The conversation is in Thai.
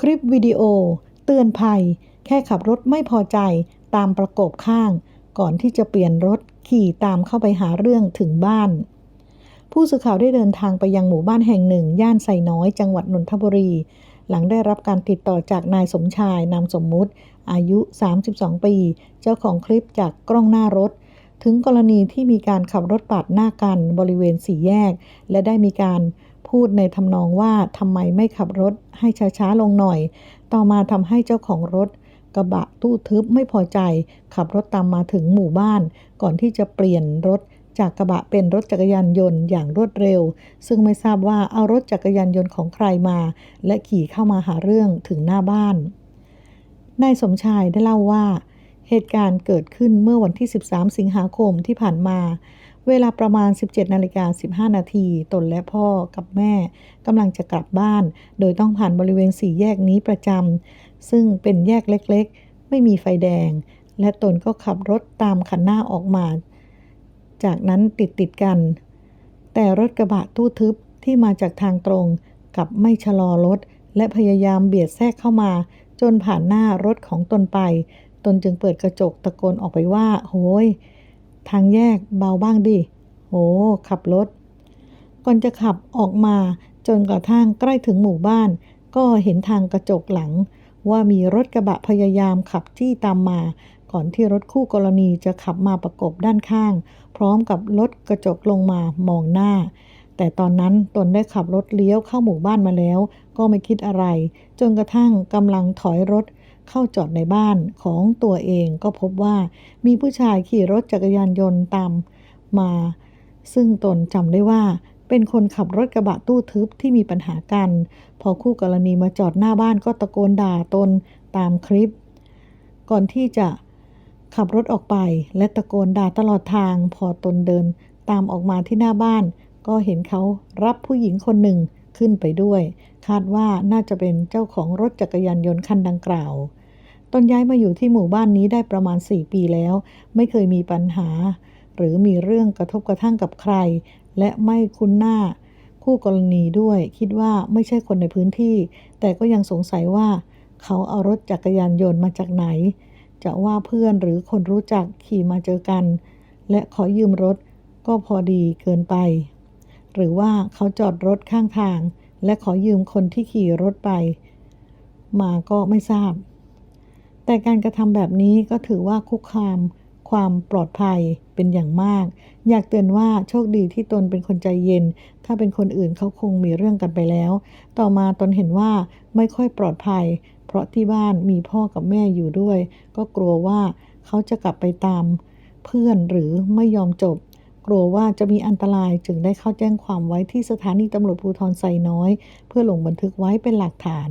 คลิปวิดีโอ เตือนภัย แค่ขับรถไม่พอใจตามประกบข้าง ก่อนที่จะเปลี่ยนรถขี่ตามเข้าไปหาเรื่องถึงบ้าน ผู้สื่อข่าวได้เดินทางไปยังหมู่บ้านแห่งหนึ่ง ย่านไซน้อย จังหวัดนนทบุรี หลังได้รับการติดต่อจากนายสมชายนามสมมุติ อายุ 32 ปี เจ้าของคลิปจากกล้องหน้ารถถึงกรณีที่มีการขับรถปาดหน้ากันบริเวณสี่แยก และได้มีการ พูดในทำนองว่าทำไมไม่ขับรถให้ช้าๆลงหน่อย ต่อมาทำให้เจ้าของรถกระบะตู้ทึบไม่พอใจ ขับรถตามมาถึงหมู่บ้าน ก่อนที่จะเปลี่ยนรถจากกระบะเป็นรถจักรยานยนต์อย่างรวดเร็ว ซึ่งไม่ทราบว่าเอารถจักรยานยนต์ของใครมา และขี่เข้ามาหาเรื่องถึงหน้าบ้านนายสมชายได้เล่าว่า เหตุการณ์เกิดขึ้นเมื่อวันที่ 13 สิงหาคมที่ผ่านมา เวลาประมาณ 17นาฬิกา15 นาที ตนและพ่อกับแม่กำลังจะกลับบ้าน โดยต้องผ่านบริเวณสี่แยกนี้ประจำ ซึ่งเป็นแยกเล็กๆ ไม่มีไฟแดง และตนก็ขับรถตามคันหน้าออกมา จากนั้นติดติดกัน แต่รถกระบะตู้ทึบที่มาจากทางตรงกับไม่ชะลอรถ และพยายามเบียดแทรกเข้ามา จนผ่านหน้ารถของตนไป ตนจึงเปิดกระจกตะโกนออกไปว่า โหย ทางแยกเบาบ้างดิ โห ขับรถ ก่อนจะขับออกมาจนกระทั่งใกล้ถึงหมู่บ้าน ก็เห็นทางกระจกหลัง ว่ามีรถกระบะพยายามขับจี้ตามมา ก่อนที่รถคู่กรณีจะขับมาประกบด้านข้าง พร้อมกับรถกระจกลงมามองหน้า แต่ตอนนั้นตนได้ขับรถเลี้ยวเข้าหมู่บ้านมาแล้ว ก็ไม่คิดอะไร จนกระทั่งกำลังถอยรถ เข้าจอดในบ้านของตัวเองก็พบว่ามีผู้ชายขี่รถจักรยานยนต์ตามมา ซึ่งตนจำได้ว่าเป็นคนขับรถกระบะตู้ทึบที่มีปัญหากัน พอคู่กรณีมาจอดหน้าบ้านก็ตะโกนด่าตนตามคลิป ก่อนที่จะขับรถออกไปและตะโกนด่าตลอดทาง พอตนเดินตามออกมาที่หน้าบ้าน ก็เห็นเขารับผู้หญิงคนหนึ่งขึ้นไปด้วย คาดว่าน่าจะเป็นเจ้าของรถจักรยานยนต์คันดังกล่าว นย้ายมาอยู่ที่หมู่บ้านนี้ได้ประมาณ 4 ปีแล้ว ไม่เคยมีปัญหา หรือมีเรื่องกระทบกระทั่งกับใคร และไม่คุ้นหน้า คู่กรณีด้วย คิดว่าไม่ใช่คนในพื้นที่ แต่ก็ยังสงสัยว่า เขาเอารถจักรยานยนต์มาจากไหน จะว่าเพื่อนหรือคนรู้จักขี่มาเจอกัน และขอยืมรถก็พอดีเกินไป หรือว่าเขาจอดรถข้างทาง และขอยืมคนที่ขี่รถไป มาก็ไม่ทราบ แต่การกระทำแบบนี้ก็ถือว่าคุกคาม ความปลอดภัยเป็นอย่างมาก อยากเตือนว่าโชคดีที่ตนเป็นคนใจเย็น ถ้าเป็นคนอื่นเขาคงมีเรื่องกันไปแล้ว ต่อมาตนเห็นว่าไม่ค่อยปลอดภัย เพราะที่บ้านมีพ่อกับแม่อยู่ด้วย ก็กลัวว่าเขาจะกลับไปตาม เพื่อนหรือไม่ยอมจบ กลัวว่าจะมีอันตรายจึงได้เข้าแจ้งความไว้ที่สถานีตำรวจภูธรไซน้อย เพื่อลงบันทึกไว้เป็นหลักฐาน